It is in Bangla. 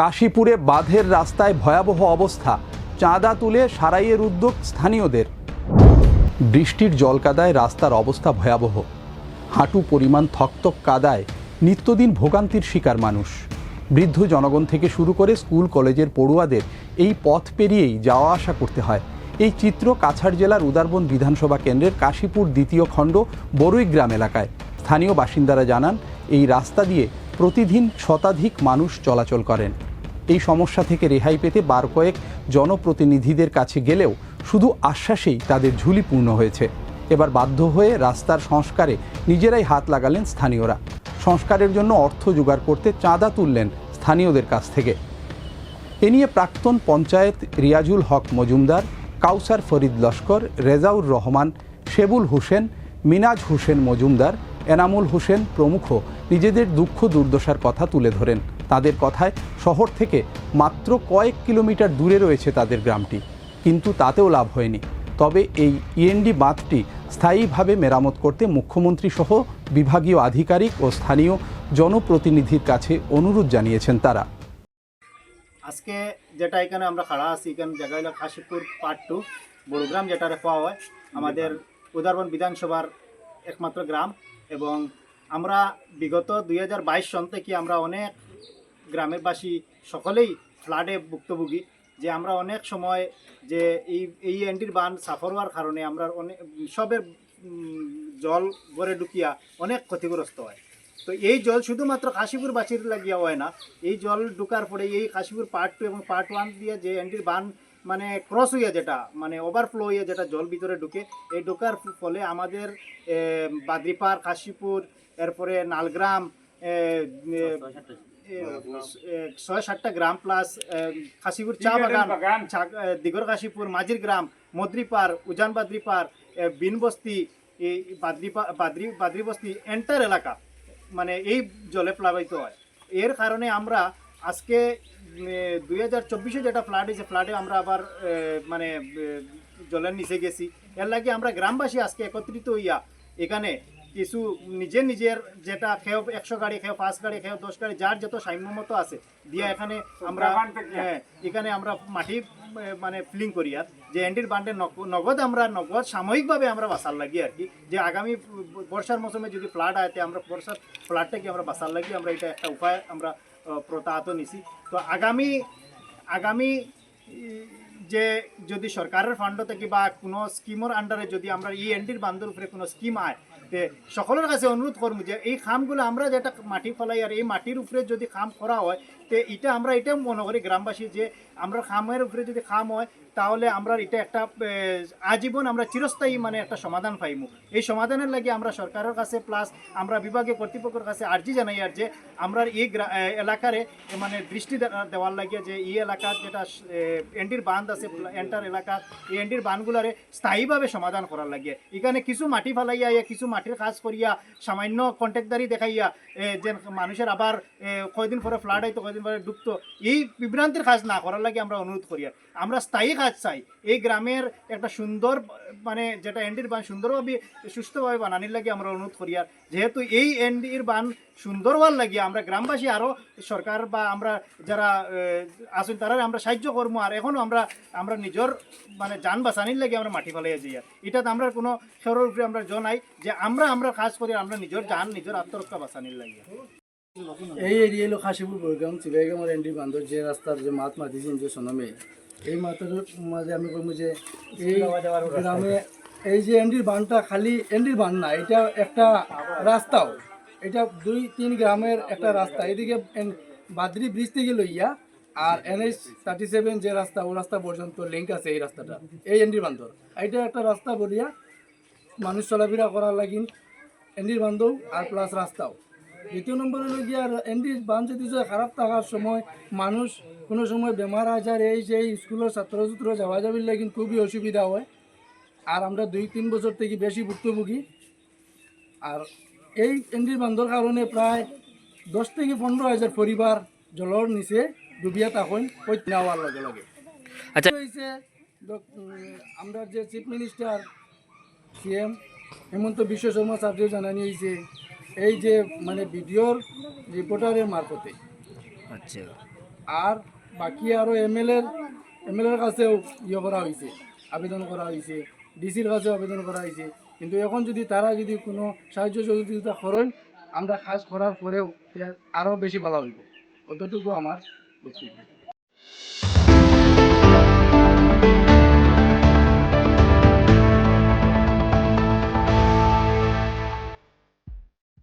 কাশীপুরে বাঁধের রাস্তায় ভয়াবহ অবস্থা। চাঁদা তুলে সারাইয়ের উদ্যোগ স্থানীয়দের। বৃষ্টির জলকাদায় রাস্তার অবস্থা ভয়াবহ। হাঁটু পরিমাণ থকথক কাদায় নিত্যদিন ভোগান্তির শিকার মানুষ। বৃদ্ধ জনগণ থেকে শুরু করে স্কুল, কলেজের পড়ুয়াদের এই পথ পেরিয়েই যাওয়া আসা করতে হয়। এই চিত্র কাছাড় জেলার উদারবন বিধানসভা কেন্দ্রের কাশীপুর দ্বিতীয় খণ্ড বরুই গ্রাম এলাকায়। স্থানীয় বাসিন্দারা জানান, এই রাস্তা দিয়ে প্রতিদিন শতাধিক মানুষ চলাচল করেন। এই সমস্যা থেকে রেহাই পেতে বার কয়েক জনপ্রতিনিধিদের কাছে গেলেও শুধু আশ্বাসেই তাদের ঝুলি পূর্ণ হয়েছে। এবার বাধ্য হয়ে রাস্তার সংস্কারে নিজেরাই হাত লাগালেন স্থানীয়রা। সংস্কারের জন্য অর্থ জোগাড় করতে চাঁদা তুললেন স্থানীয়দের কাছ থেকে। এ নিয়ে প্রাক্তন পঞ্চায়েত রিয়াজুল হক মজুমদার, কাউসার ফরিদ লস্কর, রেজাউর রহমান, শেবুল হোসেন, মিনাজ হোসেন মজুমদার, এনামুল হোসেন প্রমুখ নিজেদের দুঃখ দুর্দশার কথা তুলে ধরেন। তাদের কথায় শহর থেকে মাত্র কয়েক কিলোমিটার দূরে রয়েছে তাদের গ্রামটি। কিন্তু তাতেও লাভ হয়নি। তবে এই ইএনডি বাঁধটি স্থায়ীভাবে মেরামত করতে মুখ্যমন্ত্রী সহ বিভাগীয় আধিকারিক ও স্থানীয় জনপ্রতিনিধির কাছে অনুরোধ জানিয়েছেন তারা। আজকে যেটা এখানে আমরা খাড়া আছি, এখানে জায়গা হলো কাশীপুর পার্ট টু বড়গ্রাম যেটা পাওয়া হয়, আমাদের উদারবন বিধানসভার একমাত্র গ্রাম এবং আমরা বিগত দুই হাজার বাইশ সন থেকে আমরা অনেক গ্রামের বাসী সকলেই ফ্লাডে ভুক্তভোগী যে আমরা অনেক সময় যে এই এই এন্টির বান সাফর হওয়ার কারণে আমরা অনেক সবের জল গড়ে ঢুকিয়া অনেক ক্ষতিগ্রস্ত হয়। তো এই জল শুধুমাত্র কাশীপুর বাসীর লাগিয়া হয় না এই জল ঢুকার পরে এই কাশীপুর পার্ট টু এবং পার্ট ওয়ান দিয়ে যে এন্টির বান মানে ক্রস হইয়া যেটা মানে ওভারফ্লো হইয়া যেটা জল ভিতরে ঢুকে এই ঢোকার ফলে আমাদের এ, বাদ্রিপাড় কাশীপুর এরপরে নালগ্রাম ছয় সাতটা গ্রাম প্লাস কাশীপুর চা বাগান দিগর কাশীপুর মাঝির গ্রাম মদ্রিপাড় উজান বাদ্রিপাড় এ, বিনবস্তি এই বাদ্রিপা বাদ্রি বাদ্রি বস্তি এন্টার এলাকা মানে এই জলে প্লাবিত হয়। এর কারণে আমরা আজকে দুই হাজার চব্বিশে যেটা ফ্লাড হয়েছে ফ্লাডে আমরা আবার মানে জলের নিচে গেছি। এর লাগে আমরা গ্রামবাসী আজকে একত্রিত হইয়া এখানে কিছু নিজের নিজের যেটা খেয়ে একশো গাড়ি খেয়েও পাঁচ গাড়ি খেয়ে দশ গাড়ি যার যত সাম্য মতো আছে দিয়ে এখানে আমরা হ্যাঁ, এখানে আমরা মাটি মানে ফিলিং করি আর। যে এন্ডির বান্ডে নগ- নগদ আমরা নগদ সাময়িকভাবে আমরা বাসার লাগি আর কি। যে আগামী বর্ষার মৌসুমে যদি ফ্লাড হয় তে আমরা বর্ষার ফ্লাডটাকে আমরা বাসার লাগি আমরা এটা একটা উপায় আমরা প্রতাহত নিছি। তো আগামী আগামী যে যদি সরকারের ফান্ড থেকে বা কোনো স্কিমের আন্ডারে যদি আমরা এই এন্ডির বান্ধের উপরে কোনো স্কিম আয়, তে সকলের কাছে অনুরোধ করব যে এই খামগুলো আমরা যেটা মাটি ফলাই আর এই মাটির উপরে যদি খাম করা হয়, তে এটা আমরা এটাও মনে করি গ্রামবাসী যে আমরা খামের উপরে যদি খাম হয়, তাহলে আমরা এটা একটা আজীবন আমরা চিরস্থায়ী মানে একটা সমাধান পাইমু। এই সমাধানের লাগে আমরা সরকারের কাছে প্লাস আমরা বিভাগীয় কর্তৃপক্ষের কাছে আর্জি জানাই আর যে আমরা এই এলাকারে মানে দৃষ্টি দেওয়ার লাগে যে এই এলাকার যেটা এন্ডির বাঁধ আছে এন্টার এলাকা এই এন্ডির বাঁধগুলারে স্থায়ীভাবে সমাধান করার লাগে। এখানে কিছু মাটি ফালাইয়া, ইয়া কিছু মাটির কাজ করিয়া সামান্য কন্ট্রাক্টারি দেখাইয়া যে মানুষের আবার কয়দিন পরে ফ্লাড হইতো কয়দিন পরে ডুবতো, এই বিভ্রান্তির কাজ না করার লাগে আমরা অনুরোধ করি। আমরা স্থায়ী কাজ চাই। এই গ্রামের একটা সুন্দর মানে যেটা এন্ডির বান সুন্দরভাবে সুস্থভাবে বানানির লাগে আমরা অনুরোধ করি। আর যেহেতু এই এন্ডির বান সুন্দর হওয়ার লাগে, আমরা গ্রামবাসী আরও সরকার বা আমরা যারা আসুন তারা আমরা সাহায্য করব। আর এখনও আমরা আমরা নিজের মানে যান বাঁচানির লাগে আমরা মাটি ফেলাইয়া যাই আর। এটাতে আমরা কোনো সরল উপরে আমরা জনাই যে আমরা আমরা কাজ করি, আমরা নিজের যান, নিজের আত্মরক্ষা বাঁচানির লাগে এই এরিয়া হলো খাসিপুর বৈগ্রাম চিবাইগামার এন্ডি বান্ধব যে রাস্তার যে মাত মাতিছেন যে সনমে, এই মাতের মাঝে আমি বলব যে এই গ্রামে এই যে এন্ডির বানটা খালি এন্ডির বান না, এটা একটা রাস্তাও। এটা দুই, তিন গ্রামের একটা রাস্তা। এদিকে বাদরি ব্রিজ থেকে লইয়া আর এনএস থার্টি সেভেন যে রাস্তা, ও রাস্তা পর্যন্ত লিঙ্ক আছে এই রাস্তাটা। এই এন্ডির বান্ধব এটা একটা রাস্তা বলিয়া মানুষ চলাফেরা করার লাগিন এন্ডির বান্ধব আর প্লাস রাস্তাও। দ্বিতীয় নম্বর হলো গিয়ে আর এন্ডির বান যদি খারাপ থাকার সময় মানুষ কোনো সময় বেমার আজার, এই সেই স্কুলের ছাত্র ছাত্র যাওয়া যাবির লাগিন খুবই অসুবিধা হয়। আর আমরা দুই তিন বছর থেকে বেশি ভুক্তভোগী। আর এই এন্ডির বান্ধর কারণে প্রায় দশ থেকে পনেরো হাজার পরিবার জলের নিচে ডুবিয়া তখন ওই নেওয়ার লগে লগে। আচ্ছা। হয়েছে আমরা যে চিফ মিনিস্টার সিএম হেমন্ত বিশ্ব শর্মা স্যারকেও জানানি হয়েছে এই যে মানে ভিডিওর রিপোর্টারের মারফতে। আচ্ছা। আর বাকি আরও এমএলএর এমএলএর কাছেও ইয়ে করা হয়েছে আবেদন করা হয়েছে ডিসির কাছেও আবেদন করা হয়েছে কিন্তু এখন যদি তারা যদি কোনো সাহায্য সহযোগিতা করেন আমরা কাজ করার পরেও আরও বেশি ভালো হইব। অতটুকু আমার Musik